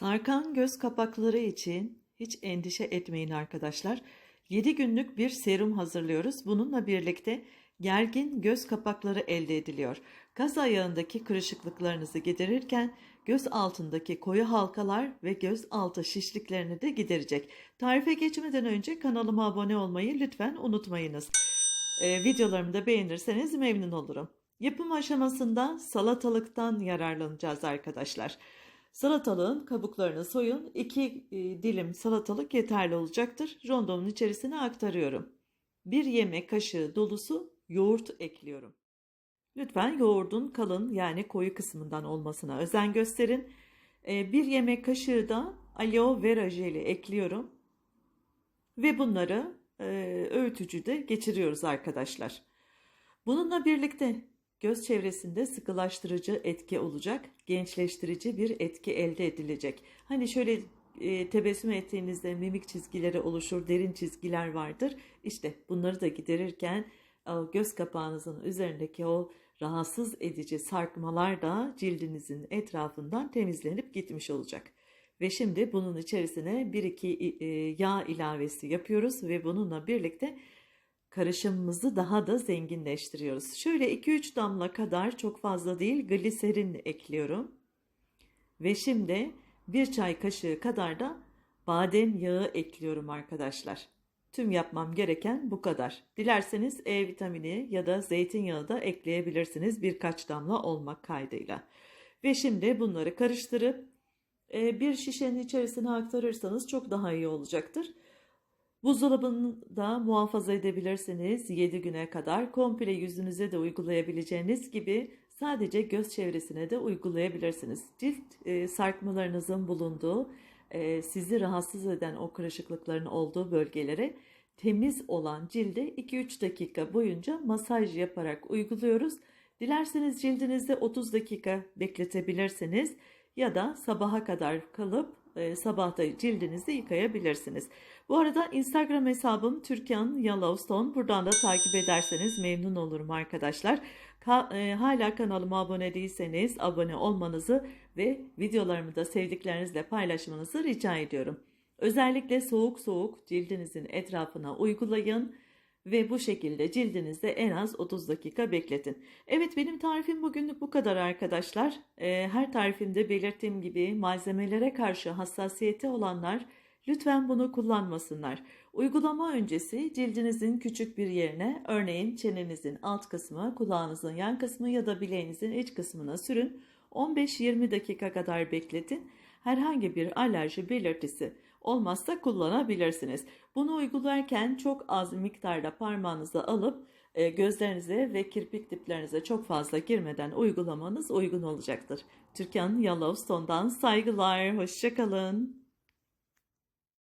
Sarkan göz kapakları için hiç endişe etmeyin arkadaşlar. 7 günlük bir serum hazırlıyoruz. Bununla birlikte gergin göz kapakları elde ediliyor. Gaz ayağındaki kırışıklıklarınızı giderirken göz altındaki koyu halkalar ve göz altı şişliklerini de giderecek. Tarife geçmeden önce kanalıma abone olmayı lütfen unutmayınız. Ee, videolarımı da beğenirseniz memnun olurum. Yapım aşamasında salatalıktan yararlanacağız arkadaşlar. Salatalığın kabuklarını soyun. 2 dilim salatalık yeterli olacaktır. Rondomun içerisine aktarıyorum. 1 yemek kaşığı dolusu yoğurt ekliyorum. Lütfen yoğurdun kalın yani koyu kısmından olmasına özen gösterin. 1 yemek kaşığı da aloe vera jeli ekliyorum. Ve bunları e, öğütücüde geçiriyoruz arkadaşlar. Bununla birlikte göz çevresinde sıkılaştırıcı etki olacak, gençleştirici bir etki elde edilecek. Hani şöyle e, tebessüm ettiğinizde mimik çizgileri oluşur, derin çizgiler vardır. İşte bunları da giderirken o göz kapağınızın üzerindeki o rahatsız edici sarkmalar da cildinizin etrafından temizlenip gitmiş olacak. Ve şimdi bunun içerisine 1-2 e, yağ ilavesi yapıyoruz ve bununla birlikte karışımımızı daha da zenginleştiriyoruz. Şöyle 2-3 damla kadar çok fazla değil gliserin ekliyorum. Ve şimdi bir çay kaşığı kadar da badem yağı ekliyorum arkadaşlar. Tüm yapmam gereken bu kadar. Dilerseniz E vitamini ya da zeytinyağı da ekleyebilirsiniz birkaç damla olmak kaydıyla. Ve şimdi bunları karıştırıp e, bir şişenin içerisine aktarırsanız çok daha iyi olacaktır. Buzdolabında muhafaza edebilirsiniz 7 güne kadar. Komple yüzünüze de uygulayabileceğiniz gibi sadece göz çevresine de uygulayabilirsiniz. Cilt e, sarkmalarınızın bulunduğu, e, sizi rahatsız eden o kırışıklıkların olduğu bölgelere temiz olan cilde 2-3 dakika boyunca masaj yaparak uyguluyoruz. Dilerseniz cildinizde 30 dakika bekletebilirsiniz ya da sabaha kadar kalıp e, sabahta cildinizi yıkayabilirsiniz. Bu arada Instagram hesabım Türkan Yellowstone. Buradan da takip ederseniz memnun olurum arkadaşlar. Ka- e, hala kanalıma abone değilseniz abone olmanızı ve videolarımı da sevdiklerinizle paylaşmanızı rica ediyorum. Özellikle soğuk soğuk cildinizin etrafına uygulayın ve bu şekilde cildinizde en az 30 dakika bekletin. Evet benim tarifim bugünlük bu kadar arkadaşlar. Ee, her tarifimde belirttiğim gibi malzemelere karşı hassasiyeti olanlar lütfen bunu kullanmasınlar. Uygulama öncesi cildinizin küçük bir yerine örneğin çenenizin alt kısmı, kulağınızın yan kısmı ya da bileğinizin iç kısmına sürün. 15-20 dakika kadar bekletin. Herhangi bir alerji belirtisi olmazsa kullanabilirsiniz. Bunu uygularken çok az miktarda parmağınıza alıp e, gözlerinize ve kirpik diplerinize çok fazla girmeden uygulamanız uygun olacaktır. Türkan Yellowstone'dan saygılar, hoşçakalın.